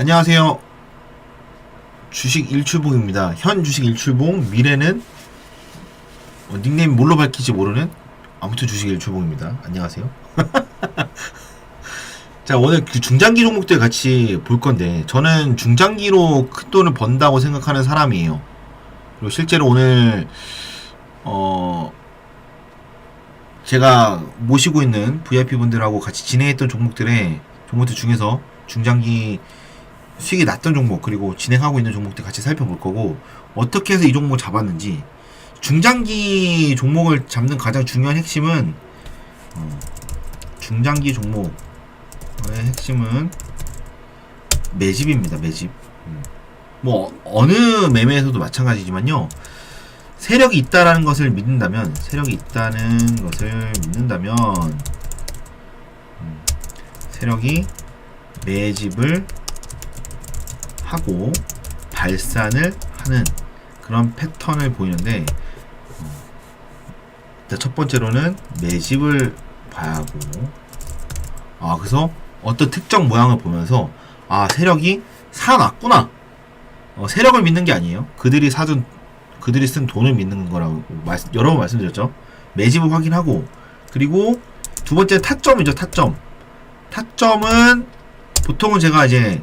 안녕하세요. 주식 일출봉입니다. 현 주식 일출봉, 미래는 어, 닉네임 뭘로 밝힐지 모르는 아무튼 주식 일출봉입니다. 안녕하세요. 자, 오늘 그 중장기 종목들 같이 볼 건데, 저는 중장기로 큰 돈을 번다고 생각하는 사람이에요. 그리고 실제로 오늘, 어, 제가 모시고 있는 VIP 분들하고 같이 진행했던 종목들의 종목들 중에서 중장기 수익이 났던 종목 그리고 진행하고 있는 종목들 같이 살펴볼 거고 어떻게 해서 이 종목을 잡았는지. 중장기 종목을 잡는 가장 중요한 핵심은 어, 중장기 종목의 핵심은 매집입니다 매집. 음. 뭐 어느 매매에서도 마찬가지지만요. 세력이 있다라는 것을 믿는다면 세력이 있다는 것을 믿는다면 음, 세력이 매집을 하고 발산을 하는 그런 패턴을 보이는데 어, 일단 첫 번째로는 매집을 봐야 하고 아 그래서 어떤 특정 모양을 보면서 아 세력이 사놨구나. 어, 세력을 믿는 게 아니에요. 그들이 사준 그들이 쓴 돈을 믿는 거라고 말, 여러 번 말씀드렸죠. 매집을 확인하고 그리고 두 번째 타점이죠 타점. 타점은 보통은 제가 이제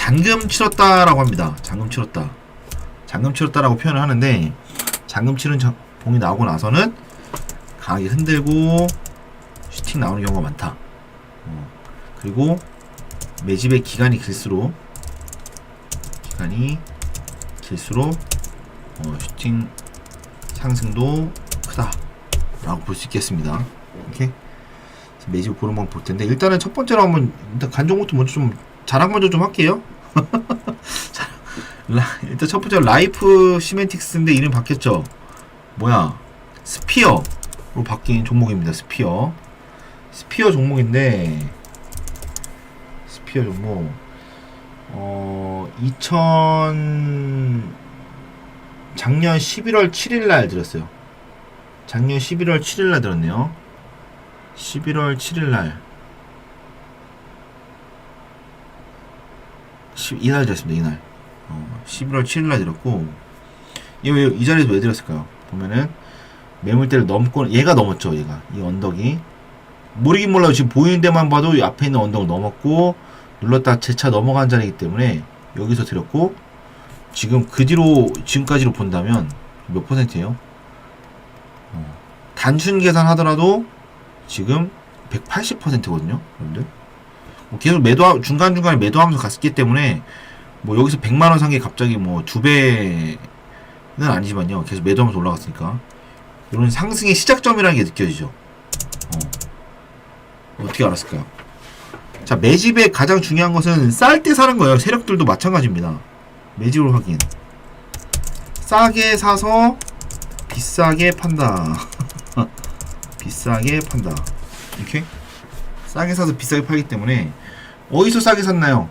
잔금 치렀다라고 합니다. 잔금 치렀다. 잔금 치렀다라고 표현을 하는데 잔금 치른 자- 봉이 나오고 나서는 강하게 흔들고 슈팅 나오는 경우가 많다. 어, 그리고 매집의 기간이 길수록 기간이 길수록 어, 슈팅 상승도 크다라고 볼 수 있겠습니다. 이렇게 매집 보는 방법 볼 텐데 일단은 첫 번째로 한번 일단 간종부터 먼저 좀 자랑 먼저 좀 할게요. 자, 라, 일단 첫 번째 라이프 시멘틱스인데 이름 바뀌었죠. 뭐야? 스피어로 바뀐 종목입니다. 스피어. 스피어 종목인데 스피어 종목 어 2000 작년 11월 7일 날 들었어요. 작년 11월 7일 날 들었네요. 11월 7일 날 10, 이날 들었습니다. 이날. 어, 11월 7일 날 들었고 이, 왜- 이 자리에서 왜 들었을까요? 보면은 매물대를 넘고 얘가 넘었죠. 얘가 이 언덕이 모르긴 몰라요. 지금 보이는 데만 봐도 이 앞에 있는 언덕을 넘었고 눌렀다 재차 넘어간 자리이기 때문에 여기서 들었고 지금 그 뒤로 지금까지로 본다면 몇 퍼센트예요? 어, 단순 계산하더라도 지금 180%거든요, 여러분들. 뭐 계속 매도 중간 중간에 매도하면서 갔기 때문에 뭐 여기서 100만 원 산 게 갑자기 뭐 두 배는 아니지만요, 계속 매도하면서 올라갔으니까 이런 상승의 시작점이라는 게 느껴지죠. 어. 어떻게 알았을까요? 자, 매집의 가장 중요한 것은 쌀 때 사는 거예요. 세력들도 마찬가지입니다. 매집을 확인. 싸게 사서 비싸게 판다. 비싸게 판다. 이렇게 싸게 사서 비싸게 팔기 때문에 어디서 싸게 샀나요?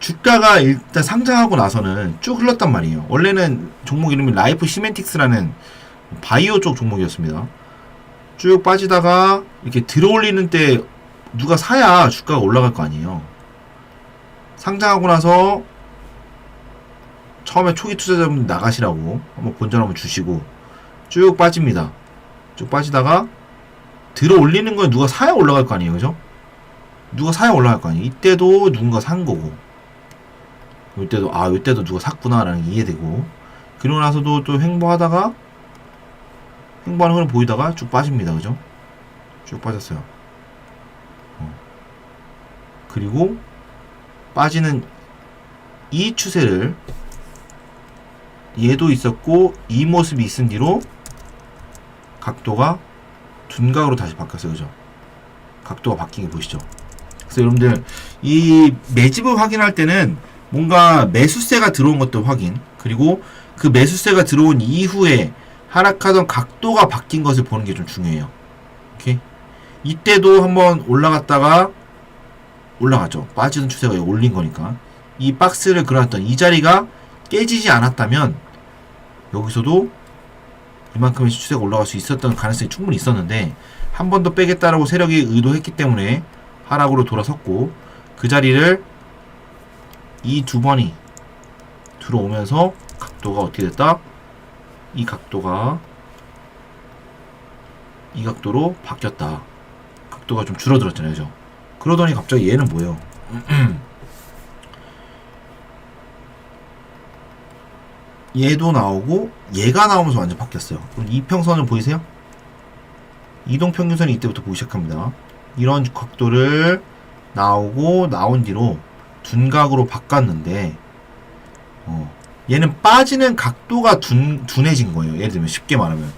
주가가 일단 상장하고 나서는 쭉 흘렀단 말이에요. 원래는 종목 이름이 라이프 시멘틱스라는 바이오 쪽 종목이었습니다. 쭉 빠지다가 이렇게 들어올리는 때 누가 사야 주가가 올라갈 거 아니에요. 상장하고 나서 처음에 초기 투자자분 나가시라고 한번 본전 한번 주시고 쭉 빠집니다. 쭉 빠지다가 들어 올리는 건 누가 사야 올라갈 거 아니에요, 그죠? 누가 사야 올라갈 거 아니에요. 이때도 누군가 산 거고, 이때도 아 이때도 누가 샀구나라는 게 이해되고, 그러고 나서도 또 횡보하다가 횡보하는 걸 보이다가 쭉 빠집니다, 그죠? 쭉 빠졌어요. 어. 그리고 빠지는 이 추세를 얘도 있었고 이 모습이 있은 뒤로 각도가 둔각으로 다시 바뀌었어요. 그죠? 각도가 바뀐 게 보이시죠? 그래서 여러분들 이 매집을 확인할 때는 뭔가 매수세가 들어온 것도 확인 그리고 그 매수세가 들어온 이후에 하락하던 각도가 바뀐 것을 보는 게 좀 중요해요. 오케이? 이때도 한번 올라갔다가 올라갔죠. 빠지는 추세가 올린 거니까. 이 박스를 그려놨던 이 자리가 깨지지 않았다면 여기서도 이만큼의 추세가 올라갈 수 있었던 가능성이 충분히 있었는데 한 번 더 빼겠다라고 세력이 의도했기 때문에 하락으로 돌아섰고 그 자리를 이 두 번이 들어오면서 각도가 어떻게 됐다? 이 각도가 이 각도로 바뀌었다. 각도가 좀 줄어들었잖아요, 그죠? 그러더니 갑자기 얘는 뭐예요? 얘도 나오고 얘가 나오면서 완전 바뀌었어요. 그럼 이평선을 보이세요? 이동평균선이 이때부터 보기 시작합니다. 이런 각도를 나오고 나온 뒤로 둔각으로 바꿨는데 어, 얘는 빠지는 각도가 둔, 둔해진 거예요. 예를 들면 쉽게 말하면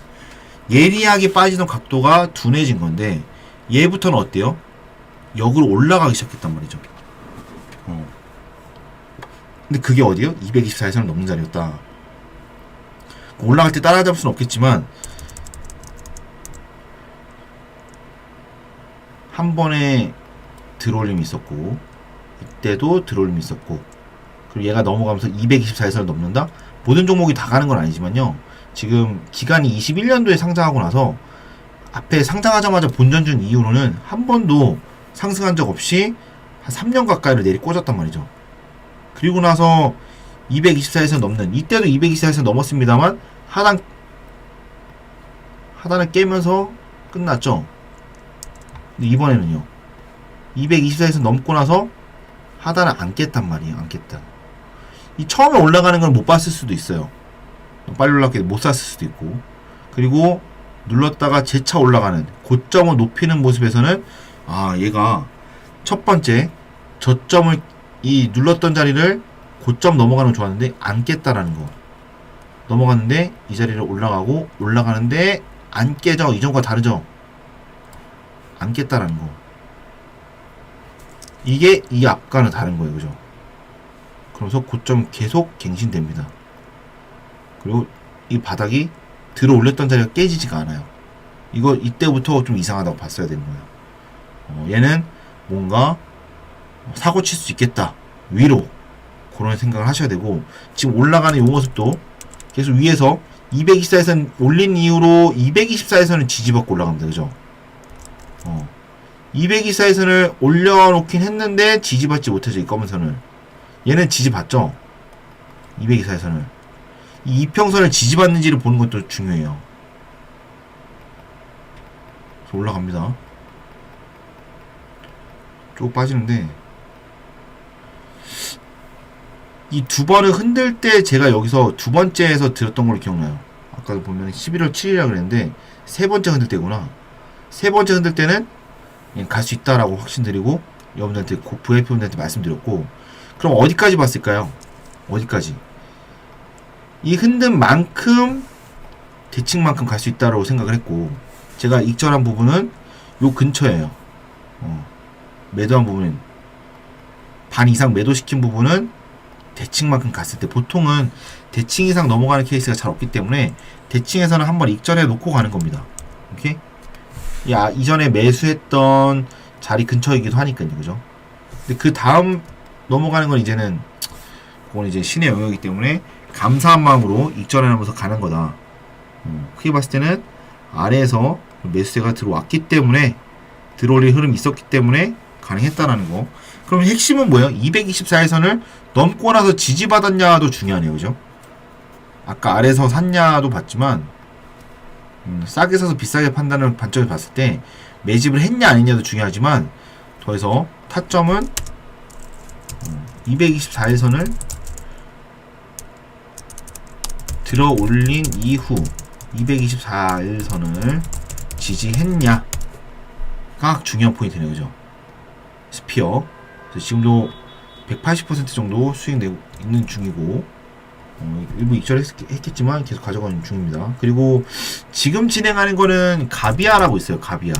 예리하게 빠지는 각도가 둔해진 건데 얘부터는 어때요? 역으로 올라가기 시작했단 말이죠. 어. 근데 그게 어디요? 224에서는 넘는 자리였다. 올라갈 때 따라잡을 수는 없겠지만 한 번에 들어올림이 있었고 이때도 들어올림이 있었고 그리고 얘가 넘어가면서 224에서를 넘는다? 모든 종목이 다 가는 건 아니지만요. 지금 기간이 21년도에 상장하고 나서 앞에 상장하자마자 본전 준 이후로는 한 번도 상승한 적 없이 한 3년 가까이를 내리 꽂았단 말이죠. 그리고 나서 224에서 넘는 이때도 224에서 넘었습니다만 하단 하단을 깨면서 끝났죠. 이번에는요. 224에서 넘고 나서 하단을 안 깼단 말이에요. 안 깼다. 이 처음에 올라가는 걸 못 봤을 수도 있어요. 빨리 올라가게 못 샀을 수도 있고. 그리고 눌렀다가 재차 올라가는 고점을 높이는 모습에서는 아 얘가 첫 번째 저점을 이 눌렀던 자리를 고점 넘어가는 거 좋았는데 안 깼다라는 거 넘어갔는데 이 자리를 올라가고 올라가는데 안 깨져 이전과 다르죠 안 깼다라는 거. 이게 이 앞과는 다른 거예요. 그죠? 그러면서 고점 계속 갱신됩니다. 그리고 이 바닥이 들어 올렸던 자리가 깨지지가 않아요. 이거 이때부터 좀 이상하다고 봤어야 되는 거예요. 어, 얘는 뭔가 사고 칠 수 있겠다. 위로. 그런 생각을 하셔야 되고 지금 올라가는 이 모습도 계속 위에서 224에서는 올린 이후로 224에서는 지지받고 올라갑니다. 그죠 어. 224에서는 올려놓긴 했는데 지지받지 못해서 이 검은 선을 얘는 지지받죠 224에서는 이 이평선을 지지받는지를 보는 것도 중요해요 올라갑니다 쭉 빠지는데 이 두 번을 흔들 때 제가 여기서 두 번째에서 들었던 걸로 기억나요. 아까 보면 11월 7일이라 그랬는데 세 번째 흔들 때구나. 세 번째 흔들 때는 갈 수 있다라고 확신드리고 여러분들한테 VIP분들한테 말씀드렸고 그럼 어디까지 봤을까요? 어디까지? 이 흔든 만큼 대칭만큼 갈 수 있다라고 생각을 했고 제가 익절한 부분은 요 근처예요. 어. 매도한 부분은 반 이상 매도시킨 부분은 대칭만큼 갔을 때 보통은 대칭 이상 넘어가는 케이스가 잘 없기 때문에 대칭에서는 한번 익절해 놓고 가는 겁니다. 오케이? 야, 이전에 매수했던 자리 근처이기도 하니까요. 그죠? 근데 그 다음 넘어가는 건 이제는 그건 이제 신의 영역이기 때문에 감사한 마음으로 익절해 놓으면서 가는 거다. 어, 크게 봤을 때는 아래에서 매수세가 들어왔기 때문에 들어올릴 흐름이 있었기 때문에 가능했다라는 거. 그럼 핵심은 뭐예요? 224일선을 넘고 나서 지지받았냐도 중요하네요. 그죠? 아까 아래서 샀냐도 봤지만 음, 싸게 사서 비싸게 판다는 관점에서 봤을 때 매집을 했냐 아니냐도 중요하지만 더해서 타점은 음, 224일선을 들어 올린 이후 224일선을 지지했냐가 중요한 포인트네요. 그죠? 스피어 지금도 180% 정도 수익 내고 있는 중이고 어, 일부 익절했겠지만 계속 가져가는 중입니다. 그리고 지금 진행하는 거는 가비아라고 있어요. 가비아,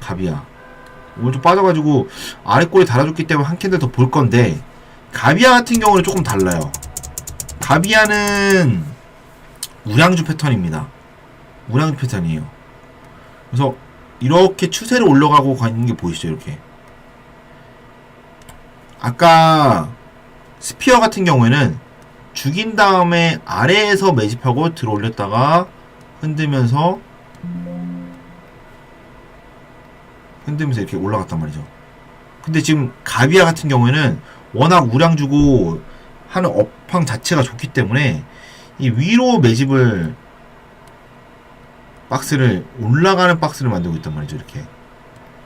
가비아. 오늘 좀 빠져가지고 아래 꼬리 달아줬기 때문에 한 캔들 더 볼 건데 가비아 같은 경우는 조금 달라요. 가비아는 우량주 패턴입니다. 우량주 패턴이에요. 그래서 이렇게 추세를 올라가고 가는 게 보이시죠? 이렇게. 아까 스피어 같은 경우에는 죽인 다음에 아래에서 매집하고 들어 올렸다가 흔들면서 흔들면서 이렇게 올라갔단 말이죠. 근데 지금 가비아 같은 경우에는 워낙 우량 주고 하는 업황 자체가 좋기 때문에 이 위로 매집을 박스를 올라가는 박스를 만들고 있단 말이죠 이렇게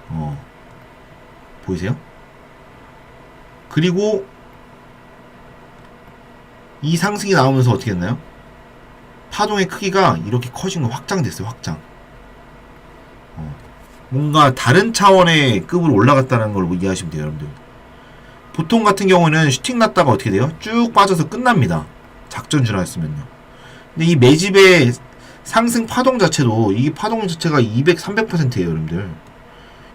어 보이세요? 그리고 이 상승이 나오면서 어떻게 됐나요? 파동의 크기가 이렇게 커진 거 확장됐어요 확장. 어, 뭔가 다른 차원의 급으로 올라갔다는 걸 이해하시면 돼요 여러분들. 보통 같은 경우는 슈팅 났다가 어떻게 돼요? 쭉 빠져서 끝납니다. 작전주라 했으면요. 근데 이 매집의 상승 파동 자체도 이 파동 자체가 200, 300%예요 여러분들.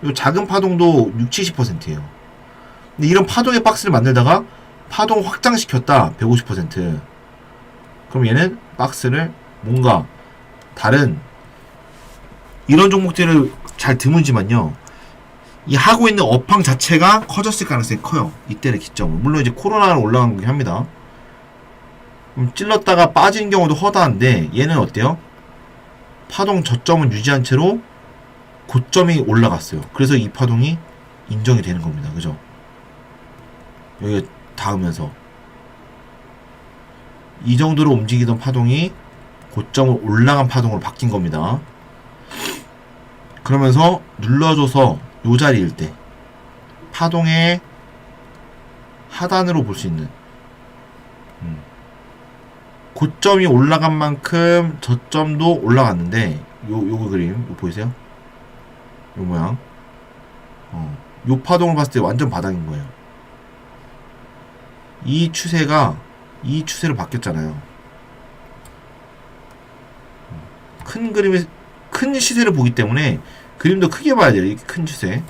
이 작은 파동도 6, 70%예요. 근데 이런 파동의 박스를 만들다가 파동 확장시켰다. 150% 그럼 얘는 박스를 뭔가 다른 이런 종목들을 잘 드문지만요. 이 하고 있는 업황 자체가 커졌을 가능성이 커요. 이때를 기점으로. 물론 이제 코로나를 올라간 거긴 합니다. 그럼 찔렀다가 빠지는 경우도 허다한데 얘는 어때요? 파동 저점은 유지한 채로 고점이 올라갔어요. 그래서 이 파동이 인정이 되는 겁니다. 그죠? 여기 닿으면서 이 정도로 움직이던 파동이 고점을 올라간 파동으로 바뀐 겁니다. 그러면서 눌러줘서 요 자리일 때 파동의 하단으로 볼 수 있는 음. 고점이 올라간 만큼 저점도 올라갔는데 요 요거 그림 요 보이세요? 요 모양 어. 요 파동을 봤을 때 완전 바닥인 거예요. 이 추세가 이 추세로 바뀌었잖아요. 큰 그림의 큰 시세를 보기 때문에 그림도 크게 봐야 돼요. 이렇게 큰 추세.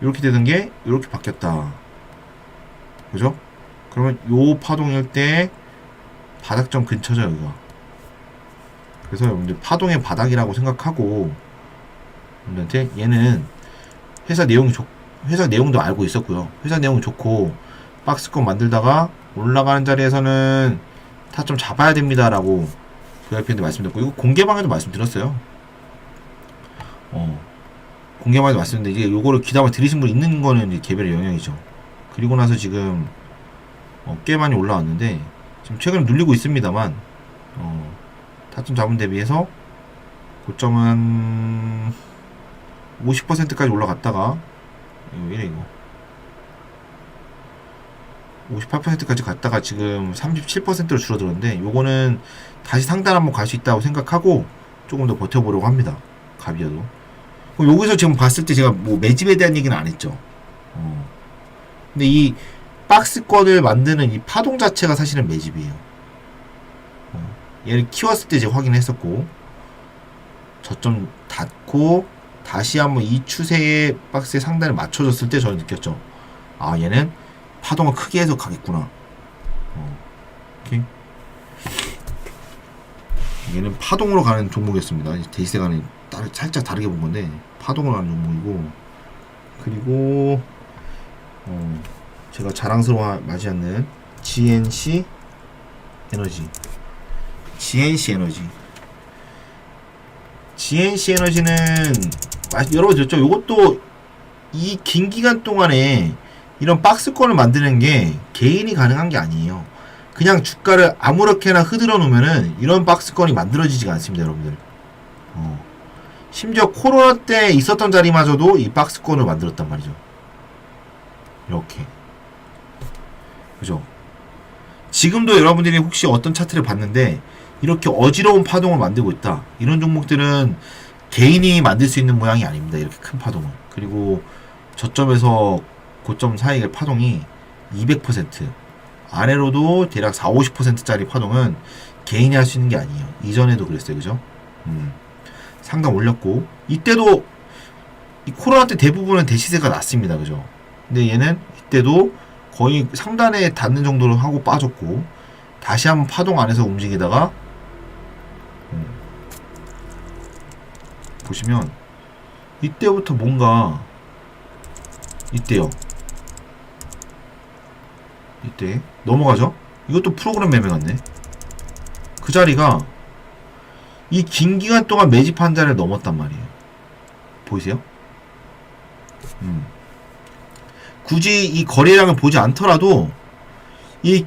이렇게 되는 게 이렇게 바뀌었다. 그죠? 그러면 요 파동일 때 바닥점 근처죠, 여기가. 그래서 여러분들 파동의 바닥이라고 생각하고 여러분한테 얘는 회사 내용이 좋 회사 내용도 알고 있었고요. 회사 내용이 좋고 박스권 만들다가 올라가는 자리에서는 타점 잡아야 됩니다라고 VIP한테 말씀드렸고 이거 공개방에도 말씀드렸어요. 어 공개방에도 말씀드렸는데 이게 요거를 귀담아 들으신 분 있는 거는 개별의 영역이죠. 그리고 나서 지금 어, 꽤 많이 올라왔는데 지금 최근에 눌리고 있습니다만 어, 타점 잡은 데 비해서 고점은 50%까지 올라갔다가 이거 이래 이거 58%까지 갔다가 지금 37%로 줄어들었는데 요거는 다시 상단 한번 갈 수 있다고 생각하고 조금 더 버텨보려고 합니다. 그럼 여기서 지금 봤을 때 제가 뭐 매집에 대한 얘기는 안 했죠. 어. 근데 이 박스권을 만드는 이 파동 자체가 사실은 매집이에요. 어. 얘를 키웠을 때 제가 확인했었고 저점 닫고 다시 한번 이 추세의 박스의 상단을 맞춰줬을 때 저는 느꼈죠. 아 얘는 파동을 크게 해서 가겠구나. 어, 오케이. 얘는 파동으로 가는 종목이었습니다. 데이세가는 따- 살짝 다르게 본 건데 파동으로 가는 종목이고 그리고 어, 제가 자랑스러워 하지 않는 GNC 에너지 GNC 에너지 GNC 에너지는 마- 여러 번 들었죠. 이것도 이 긴 기간 동안에 이런 박스권을 만드는 게 개인이 가능한 게 아니에요. 그냥 주가를 아무렇게나 흐들어 놓으면은 이런 박스권이 만들어지지가 않습니다, 여러분들. 어. 심지어 코로나 때 있었던 자리마저도 이 박스권을 만들었단 말이죠. 이렇게. 그죠? 지금도 여러분들이 혹시 어떤 차트를 봤는데 이렇게 어지러운 파동을 만들고 있다. 이런 종목들은 개인이 만들 수 있는 모양이 아닙니다. 이렇게 큰 파동을. 그리고 저점에서 고점 사이의 파동이 200% 아래로도 대략 4, 50%짜리 파동은 개인이 할 수 있는 게 아니에요. 이전에도 그랬어요. 그죠? 음. 상당 올렸고 이때도 이 코로나 때 대부분은 대시세가 났습니다. 그죠? 근데 얘는 이때도 거의 상단에 닿는 정도로 하고 빠졌고 다시 한번 파동 안에서 움직이다가 음. 보시면 이때부터 뭔가 이때요. 이때 넘어가죠? 이것도 프로그램 매매 같네. 그 자리가 이 긴 기간 동안 매집한 자리를 넘었단 말이에요. 보이세요? 음. 굳이 이 거래량을 보지 않더라도 이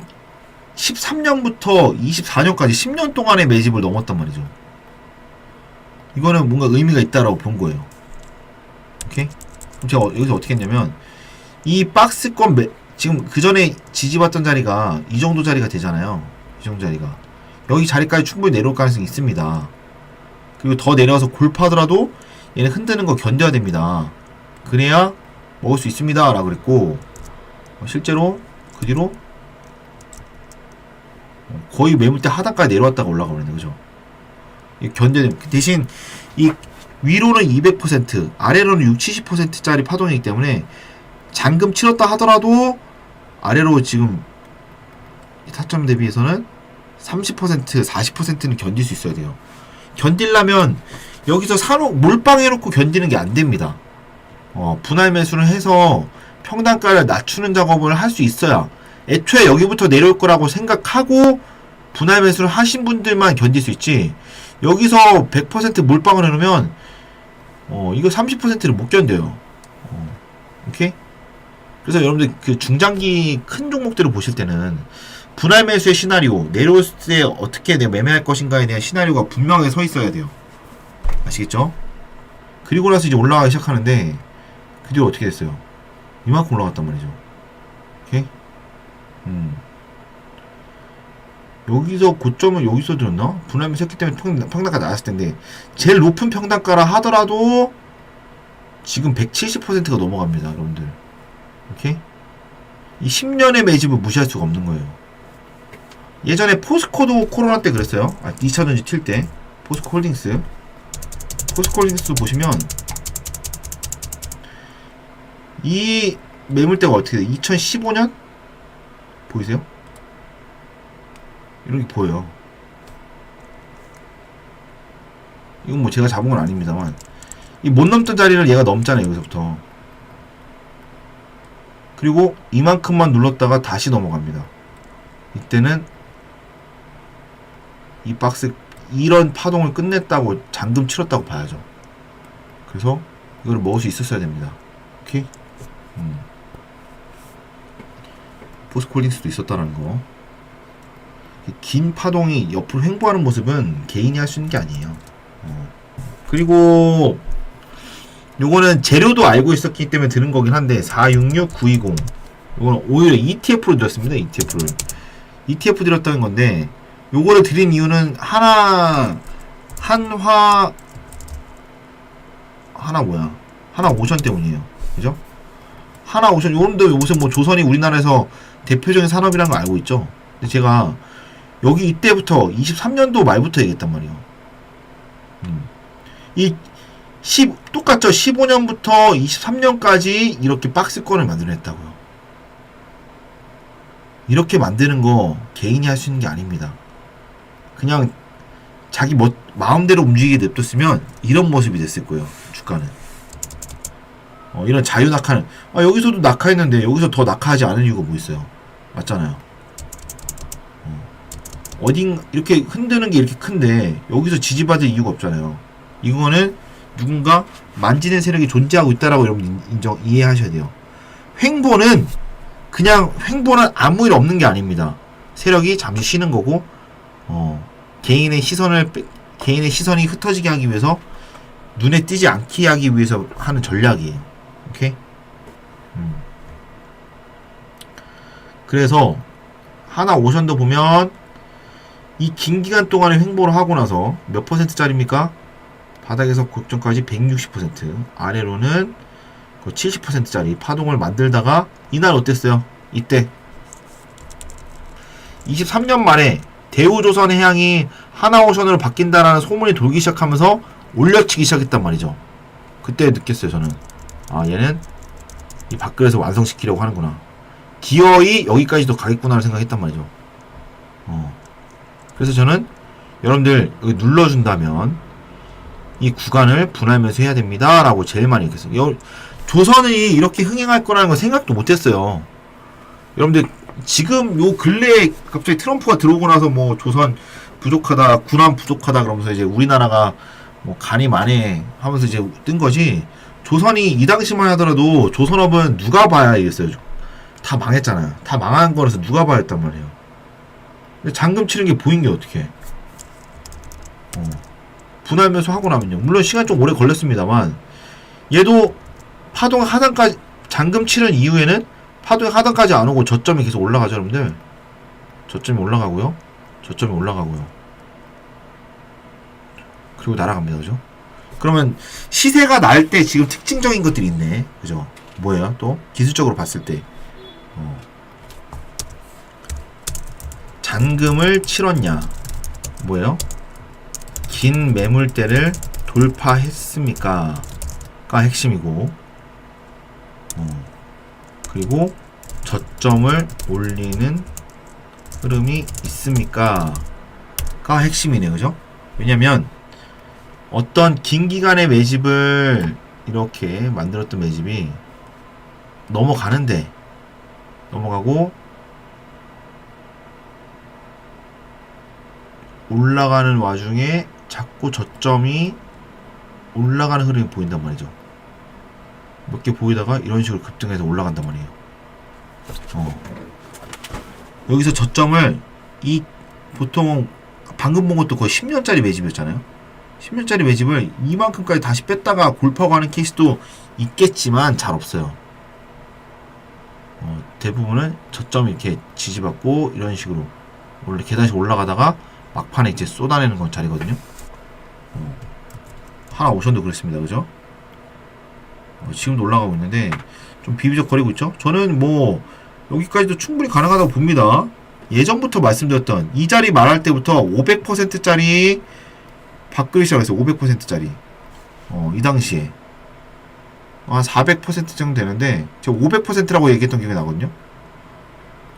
13년부터 24년까지 10년 동안의 매집을 넘었단 말이죠. 이거는 뭔가 의미가 있다라고 본 거예요. 오케이? 그럼 제가 어- 여기서 어떻게 했냐면 이 박스권 매, 지금 그 전에 지지받던 자리가 이 정도 자리가 되잖아요. 이 정도 자리가 여기 자리까지 충분히 내려올 가능성이 있습니다. 그리고 더 내려와서 골파더라도 얘는 흔드는 거 견뎌야 됩니다. 그래야 먹을 수 있습니다. 라고 그랬고 어, 실제로 그 뒤로 어, 거의 매물대 하단까지 내려왔다가 올라가 버렸네 그죠? 이 견뎌야 됩니다. 대신 이 위로는 200% 아래로는 6, 70%짜리 파동이기 때문에 잔금 치렀다 하더라도 아래로 지금 이 타점 대비해서는 30% 40%는 견딜 수 있어야 돼요. 견딜라면 여기서 사놓 몰빵해놓고 견디는 게 안 됩니다. 어, 분할 매수를 해서 평단가를 낮추는 작업을 할 수 있어야 애초에 여기부터 내려올 거라고 생각하고 분할 매수를 하신 분들만 견딜 수 있지 여기서 100% 몰빵을 해놓으면 어, 이거 30%를 못 견뎌요. 어, 오케이? 그래서 여러분들 그 중장기 큰 종목들을 보실 때는 분할 매수의 시나리오 내려올 때 어떻게 내가 매매할 것인가에 대한 시나리오가 분명하게 서 있어야 돼요. 아시겠죠? 그리고 나서 이제 올라가기 시작하는데 그 뒤로 어떻게 됐어요? 이만큼 올라갔단 말이죠. 오케이? 음. 여기서 고점은 여기서 들었나? 분할 매수 했기 때문에 평, 평단가 나왔을 텐데 제일 높은 평단가라 하더라도 지금 170%가 넘어갑니다, 여러분들. 오케이? 이 10년의 매집을 무시할 수가 없는 거예요. 예전에 포스코도 코로나 때 그랬어요. 아, 2차 전지 튈 때. 포스코 홀딩스. 포스코 홀딩스 보시면 이 매물대가 어떻게 돼? 2015년? 보이세요? 이렇게 보여요. 이건 뭐 제가 잡은 건 아닙니다만 이 못 넘던 자리를 얘가 넘잖아요 여기서부터 그리고 이만큼만 눌렀다가 다시 넘어갑니다 이때는 이 박스 이런 파동을 끝냈다고 잠금 치렀다고 봐야죠 그래서 이거를 먹을 수 있었어야 됩니다 오케이 음. 포스콜딩스도 있었다는 거. 이긴 파동이 옆으로 횡보하는 모습은 개인이 할 수 있는 게 아니에요. 어. 그리고 요거는 재료도 알고 있었기 때문에 드는 거긴 한데 466920 요거는 오히려 ETF로 드렸습니다. ETF를 ETF 드렸다는 건데 요거를 드린 이유는 하나 한화 하나 뭐야 하나 오션 때문이에요. 그죠? 하나 오션 요런데 요새 뭐 조선이 우리나라에서 대표적인 산업이라는 거 알고 있죠. 근데 제가 여기 이때부터 23년도 말부터 얘기했단 말이에요. 음. 이 10, 똑같죠. 15년부터 23년까지 이렇게 박스권을 만들어냈다고요. 이렇게 만드는 거 개인이 할 수 있는 게 아닙니다. 그냥 자기 뭐, 마음대로 움직이게 냅뒀으면 이런 모습이 됐을 거예요. 주가는. 어, 이런 자유 낙하는 아, 여기서도 낙하했는데 여기서 더 낙하하지 않은 이유가 뭐 있어요? 맞잖아요. 어. 어딘 이렇게 흔드는 게 이렇게 큰데 여기서 지지받을 이유가 없잖아요. 이거는 누군가 만지는 세력이 존재하고 있다라고 여러분 인- 인정 이해하셔야 돼요. 횡보는 그냥 횡보는 아무 일 없는 게 아닙니다. 세력이 잠시 쉬는 거고 어, 개인의 시선을 빼- 개인의 시선이 흩어지게 하기 위해서 눈에 띄지 않게 하기 위해서 하는 전략이에요. 오케이? 음. 그래서 하나 오션도 보면 이 긴 기간 동안에 횡보를 하고 나서 몇 퍼센트짜리입니까? 바닥에서 고점까지 160% 아래로는 그 70%짜리 파동을 만들다가 이날 어땠어요? 이때 23년 만에 대우조선 해양이 하나오션으로 바뀐다라는 소문이 돌기 시작하면서 올려치기 시작했단 말이죠. 그때 느꼈어요 저는 아 얘는 이 밥그릇을 완성시키려고 하는구나 기어이 여기까지도 가겠구나를 생각했단 말이죠 어. 그래서 저는 여러분들 눌러준다면 이 구간을 분할면서 해야 됩니다 라고 제일 많이 얘기했어요 여, 조선이 이렇게 흥행할 거라는 건 생각도 못 했어요 여러분들 지금 요 근래에 갑자기 트럼프가 들어오고 나서 뭐 조선 부족하다 군함 부족하다 그러면서 이제 우리나라가 뭐 간이 많이 하면서 이제 뜬 거지 조선이 이 당시만 하더라도 조선업은 누가 봐야 이겼어요. 다 망했잖아요. 다 망한 거라서 누가 봐야 했단 말이에요. 근데 잔금 치는 게 보인 게 어떻게? 어. 분할매수 하고 나면요. 물론 시간 좀 오래 걸렸습니다만 얘도 파동 하단까지 잔금 치는 이후에는 파동이 하단까지 안 오고 저점이 계속 올라가죠, 여러분들. 저점이 올라가고요. 저점이 올라가고요. 그리고 날아갑니다, 그죠? 그러면 시세가 날 때 지금 특징적인 것들이 있네, 그죠? 뭐예요? 또 기술적으로 봤을 때 어. 잔금을 치렀냐? 뭐예요? 긴 매물대를 돌파했습니까? 가 핵심이고 어. 그리고 저점을 올리는 흐름이 있습니까? 가 핵심이네요. 그죠? 왜냐면 어떤 긴 기간의 매집을 이렇게 만들었던 매집이 넘어가는데 넘어가고 올라가는 와중에 자꾸 저점이 올라가는 흐름이 보인단 말이죠. 몇 개 보이다가 이런 식으로 급등해서 올라간단 말이에요. 어. 여기서 저점을 이 보통 방금 본 것도 거의 10년짜리 매집이었잖아요. 10년짜리 매집을 이만큼까지 다시 뺐다가 골파고 하는 케이스도 있겠지만 잘 없어요. 어, 대부분은 저점이 이렇게 지지받고 이런 식으로 원래 계단씩 올라가다가 막판에 이제 쏟아내는 건 자리거든요. 어, 하나 오션도 그랬습니다. 그죠? 어, 지금도 올라가고 있는데 좀 비비적거리고 있죠. 저는 뭐 여기까지도 충분히 가능하다고 봅니다. 예전부터 말씀드렸던 이 자리 말할 때부터 500%짜리 밥그릇이라고 해서 500%짜리 어, 이 당시에 한 400% 정도 되는데 제가 500%라고 얘기했던 기억이 나거든요.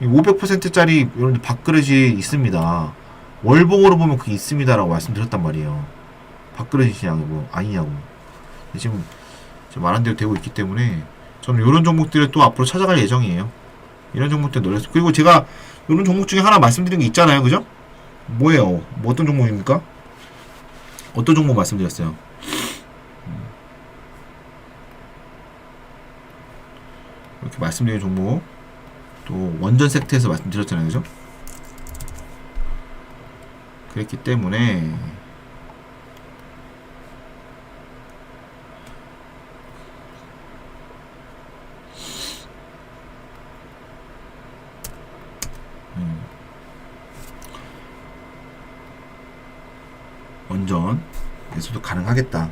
이 500%짜리 이런 밥그릇이 있습니다. 월봉으로 보면 그게 있습니다라고 말씀드렸단 말이에요. 밥그릇이냐고 뭐 아니냐고. 지금 말한 대로 되고 있기 때문에 저는 이런 종목들을 또 앞으로 찾아갈 예정이에요. 이런 종목들 놀랐어. 그리고 제가 이런 종목 중에 하나 말씀드린 게 있잖아요, 그죠? 뭐예요? 뭐 어떤 종목입니까? 어떤 종목 말씀드렸어요? 음. 이렇게 말씀드린 종목 또 원전 섹트에서 말씀드렸잖아요, 그죠? 그랬기 때문에 원전에서도 가능 하겠다.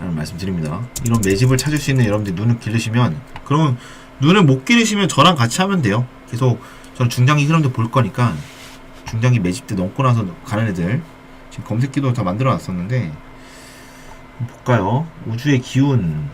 라는 말씀드립니다. 이런 매집을 찾을 수 있는 여러분들 눈을 기르시면 그러면 눈을 못 기르시면 저랑 같이 하면 돼요. 계속 저는 중장기 흐름도 볼 거니까 중장기 매집 때 넘고 나서 가는 애들 지금 검색기도 다 만들어 놨었는데 볼까요? 우주의 기운